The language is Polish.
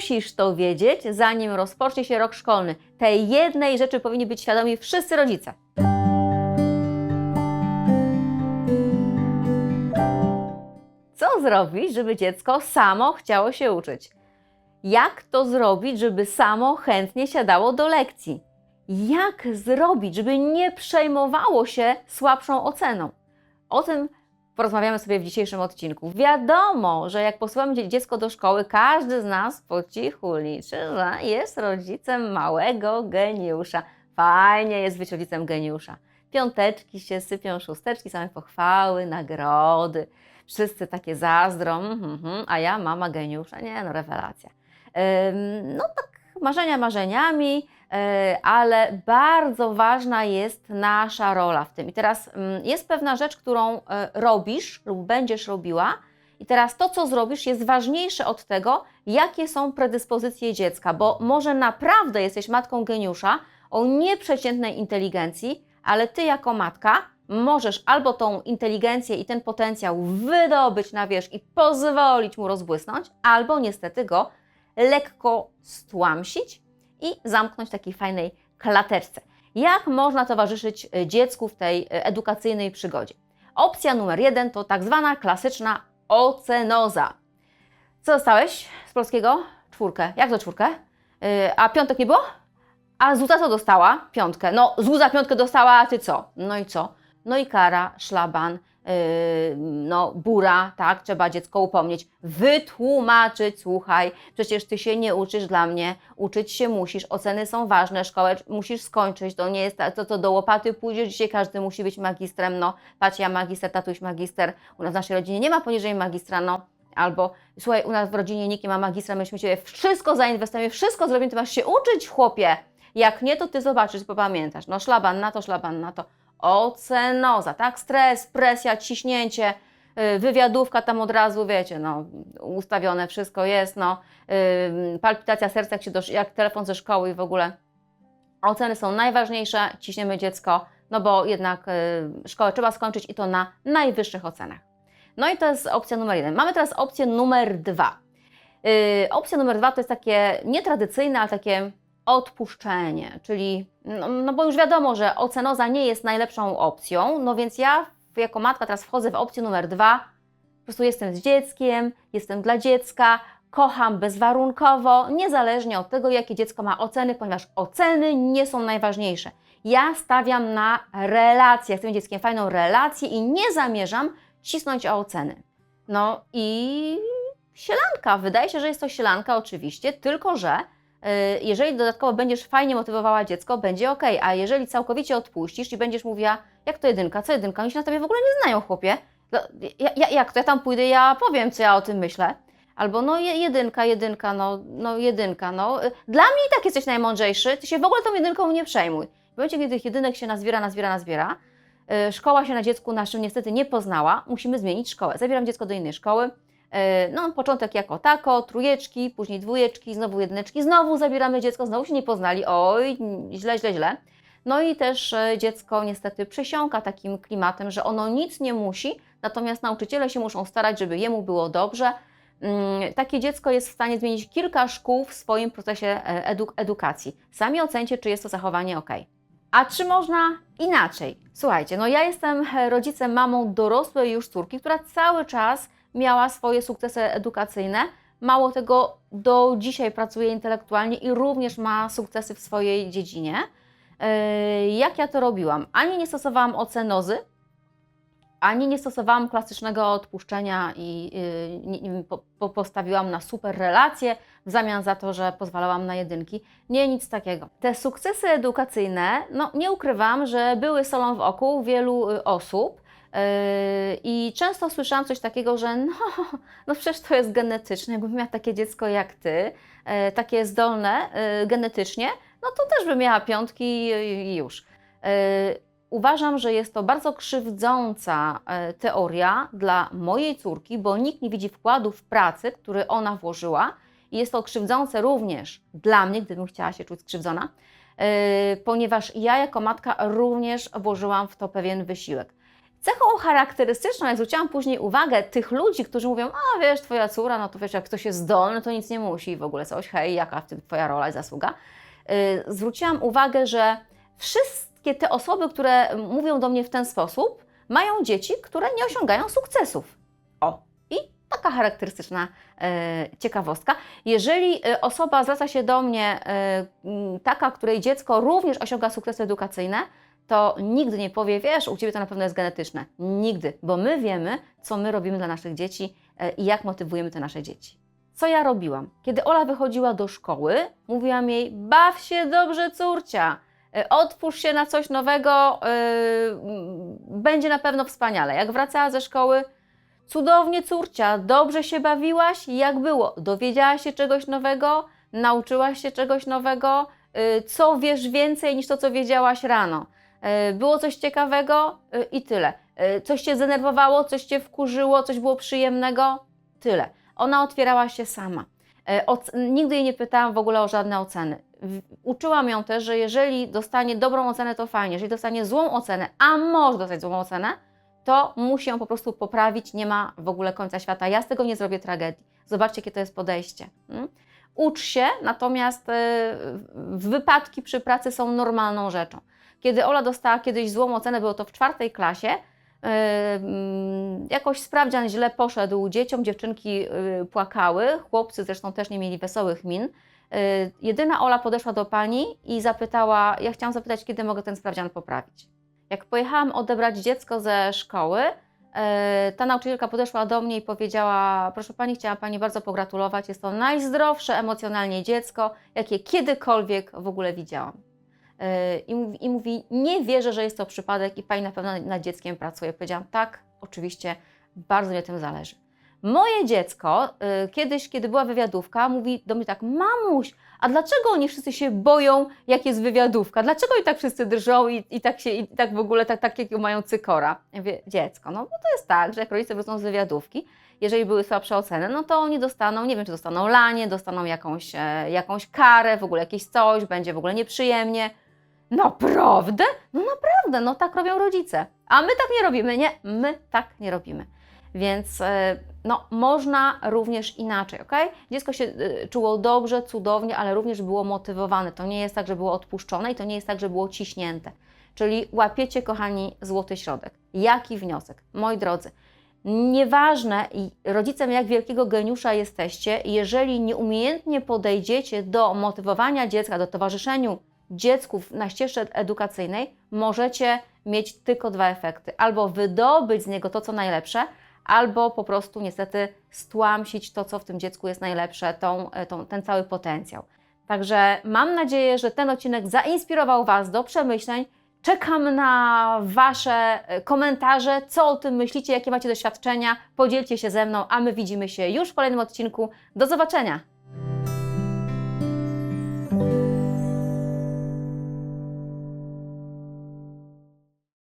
musisz to wiedzieć, zanim rozpocznie się rok szkolny. Tej jednej rzeczy powinni być świadomi wszyscy rodzice. Co zrobić, żeby dziecko samo chciało się uczyć? Jak to zrobić, żeby samo chętnie siadało do lekcji? Jak zrobić, żeby nie przejmowało się słabszą oceną? O tym porozmawiamy sobie w dzisiejszym odcinku. Wiadomo, że jak posyłamy dzie- dziecko do szkoły, każdy z nas po cichu liczy, że jest rodzicem małego geniusza. Fajnie jest być rodzicem geniusza. Piąteczki się sypią, szósteczki, same pochwały, nagrody. Wszyscy takie zazdrą, mhm, mhm, a ja mama geniusza. Nie, no rewelacja. No tak, marzenia marzeniami, e, ale bardzo ważna jest nasza rola w tym. I teraz mm, jest pewna rzecz, którą e, robisz lub będziesz robiła, i teraz to, co zrobisz, jest ważniejsze od tego, jakie są predyspozycje dziecka, bo może naprawdę jesteś matką geniusza o nieprzeciętnej inteligencji, ale ty jako matka możesz albo tą inteligencję i ten potencjał wydobyć na wierzch i pozwolić mu rozbłysnąć, albo niestety go lekko stłamsić i zamknąć w takiej fajnej klateczce. Jak można towarzyszyć e, dziecku w tej e, edukacyjnej przygodzie? Opcja numer jeden to tak zwana klasyczna ocenoza. Co dostałeś z polskiego? Czwórkę. Jak to czwórkę? Yy, a piątek nie było? A Zuza co dostała? Piątkę. No, Zuza piątkę dostała, a ty co? No i co? No i kara, szlaban, yy, no bura, tak, trzeba dziecko upomnieć, wytłumaczyć, słuchaj, przecież ty się nie uczysz dla mnie, uczyć się musisz, oceny są ważne, szkołę musisz skończyć, to nie jest to, to do łopaty pójdziesz, dzisiaj każdy musi być magistrem, no patrz, ja magister, tatuś magister, u nas w naszej rodzinie nie ma poniżej magistra, no Albo słuchaj, u nas w rodzinie nikt nie ma magistra, myśmy Ciebie wszystko zainwestujemy, wszystko zrobimy, Ty masz się uczyć, chłopie. Jak nie, to Ty zobaczysz, popamiętasz. No szlaban na to, szlaban na to. Ocenoza, tak? Stres, presja, ciśnięcie, yy, wywiadówka tam od razu, wiecie, no ustawione wszystko jest, no yy, palpitacja serca, jak, się do, jak telefon ze szkoły i w ogóle. Oceny są najważniejsze, ciśniemy dziecko, no bo jednak yy, szkołę trzeba skończyć i to na najwyższych ocenach. No i to jest opcja numer jeden. Mamy teraz opcję numer dwa. Opcja numer dwa to jest takie nietradycyjne, ale takie odpuszczenie, czyli no, no bo już wiadomo, że ocenoza nie jest najlepszą opcją, no więc ja jako matka teraz wchodzę w opcję numer dwa. Po prostu jestem z dzieckiem, jestem dla dziecka, kocham bezwarunkowo, niezależnie od tego, jakie dziecko ma oceny, ponieważ oceny nie są najważniejsze. Ja stawiam na relację, z dzieckiem fajną relację i nie zamierzam cisnąć o oceny. No i sielanka. Wydaje się, że jest to sielanka oczywiście, tylko że jeżeli dodatkowo będziesz fajnie motywowała dziecko, będzie ok, a jeżeli całkowicie odpuścisz i będziesz mówiła, jak to jedynka, co jedynka, oni się na tobie w ogóle nie znają, chłopie. No, ja, ja, jak to, ja tam pójdę, ja powiem, co ja o tym myślę. Albo no je- jedynka, jedynka, no, no jedynka, no. Y, Dla mnie i tak jesteś najmądrzejszy, ty się w ogóle tą jedynką nie przejmuj. W momencie, kiedy tych jedynek się nazbiera, nazbiera, nazbiera, y, szkoła się na dziecku naszym niestety nie poznała, musimy zmienić szkołę. Zabieram dziecko do innej szkoły. Y, No, początek jako tako, trójeczki, później dwójeczki, znowu jedyneczki, znowu zabieramy dziecko, znowu się nie poznali, oj, źle, źle, źle. No i też e, dziecko niestety przesiąka takim klimatem, że ono nic nie musi, natomiast nauczyciele się muszą starać, żeby jemu było dobrze. Mm, Takie dziecko jest w stanie zmienić kilka szkół w swoim procesie e, edu- edukacji. Sami ocencie, czy jest to zachowanie ok. A czy można inaczej? Słuchajcie, no ja jestem e, rodzicem, mamą dorosłej już córki, która cały czas miała swoje sukcesy edukacyjne. Mało tego, do dzisiaj pracuje intelektualnie i również ma sukcesy w swojej dziedzinie. Yy, Jak ja to robiłam? Ani nie stosowałam ocenozy, ani nie stosowałam klasycznego odpuszczenia i yy, postawiłam na super relacje w zamian za to, że pozwalałam na jedynki. Nie, nic takiego. Te sukcesy edukacyjne, no nie ukrywam, że były solą w oku wielu y, osób. Yy, I często słyszałam coś takiego, że no, no przecież to jest genetyczne, jakbym miała takie dziecko jak ty, yy, takie zdolne yy, genetycznie, no to też bym miała piątki i już. Uważam, że jest to bardzo krzywdząca teoria dla mojej córki, bo nikt nie widzi wkładu w pracy, który ona włożyła. I jest to krzywdzące również dla mnie, gdybym chciała się czuć skrzywdzona, ponieważ ja jako matka również włożyłam w to pewien wysiłek. Cechą charakterystyczną, jak zwróciłam później uwagę tych ludzi, którzy mówią, a wiesz, twoja córa, no to wiesz, jak ktoś jest zdolny, to nic nie musi i w ogóle coś, hej, jaka w tym twoja rola i zasługa. Yy, zwróciłam uwagę, że wszystkie te osoby, które mówią do mnie w ten sposób, mają dzieci, które nie osiągają sukcesów. O, i taka charakterystyczna e, ciekawostka. Jeżeli e, osoba zwraca się do mnie, e, m, taka, której dziecko również osiąga sukcesy edukacyjne, to nigdy nie powie, wiesz, u Ciebie to na pewno jest genetyczne. Nigdy, bo my wiemy, co my robimy dla naszych dzieci e, i jak motywujemy te nasze dzieci. Co ja robiłam? Kiedy Ola wychodziła do szkoły, mówiłam jej, baw się dobrze, córcia, e, otwórz się na coś nowego, e, będzie na pewno wspaniale. Jak wracała ze szkoły, cudownie, córcia, dobrze się bawiłaś, jak było? Dowiedziałaś się czegoś nowego, nauczyłaś się czegoś nowego, co wiesz więcej niż to, co wiedziałaś rano. Y, Było coś ciekawego y, i tyle. Y, Coś cię zdenerwowało, coś cię wkurzyło, coś było przyjemnego, tyle. Ona otwierała się sama. Oc- nigdy jej nie pytałam w ogóle o żadne oceny. Uczyłam ją też, że jeżeli dostanie dobrą ocenę, to fajnie. Jeżeli dostanie złą ocenę, a może dostać złą ocenę, to musi ją po prostu poprawić, nie ma w ogóle końca świata. Ja z tego nie zrobię tragedii. Zobaczcie, jakie to jest podejście. mm? Ucz się, natomiast y, wypadki przy pracy są normalną rzeczą. Kiedy Ola dostała kiedyś złą ocenę, było to w czwartej klasie, y, mm, jakoś sprawdzian źle poszedł dzieciom, dziewczynki y, płakały, chłopcy zresztą też nie mieli wesołych min. Y, Jedyna Ola podeszła do pani i zapytała, ja chciałam zapytać, kiedy mogę ten sprawdzian poprawić. Jak pojechałam odebrać dziecko ze szkoły, e, ta nauczycielka podeszła do mnie i powiedziała: Proszę pani, chciałam pani bardzo pogratulować. Jest to najzdrowsze emocjonalnie dziecko, jakie kiedykolwiek w ogóle widziałam. E, I mówi, I mówi: Nie wierzę, że jest to przypadek i pani na pewno nad- dzieckiem pracuje. Powiedziałam: Tak, oczywiście, bardzo mi na tym zależy. Moje dziecko y, kiedyś, kiedy była wywiadówka, mówi do mnie tak: Mamuś, a dlaczego oni wszyscy się boją, jak jest wywiadówka? Dlaczego i tak wszyscy drżą i, i tak się, i tak w ogóle, tak, tak jakiego mają cykora? Ja mówię, dziecko, no bo to jest tak, że jak rodzice wrócą z wywiadówki, jeżeli były słabsze oceny, no to oni dostaną, nie wiem, czy dostaną lanie, dostaną jakąś, e, jakąś karę, w ogóle jakieś coś, będzie w ogóle nieprzyjemnie. Naprawdę? No naprawdę, no tak robią rodzice. A my tak nie robimy, nie? My tak nie robimy. Więc e, no, można również inaczej, ok? Dziecko się e, czuło dobrze, cudownie, ale również było motywowane. To nie jest tak, że było odpuszczone i to nie jest tak, że było ciśnięte. Czyli łapiecie, kochani, złoty środek. Jaki wniosek? Moi drodzy, nieważne rodzicem jak wielkiego geniusza jesteście, jeżeli nieumiejętnie podejdziecie do motywowania dziecka, do towarzyszeniu dziecków na ścieżce edukacyjnej, możecie mieć tylko dwa efekty. Albo wydobyć z niego to, co najlepsze, albo po prostu niestety stłamsić to, co w tym dziecku jest najlepsze, tą, e, tą, ten cały potencjał. Także mam nadzieję, że ten odcinek zainspirował Was do przemyśleń. Czekam na Wasze e, komentarze, co o tym myślicie, jakie macie doświadczenia. Podzielcie się ze mną, a my widzimy się już w kolejnym odcinku. Do zobaczenia!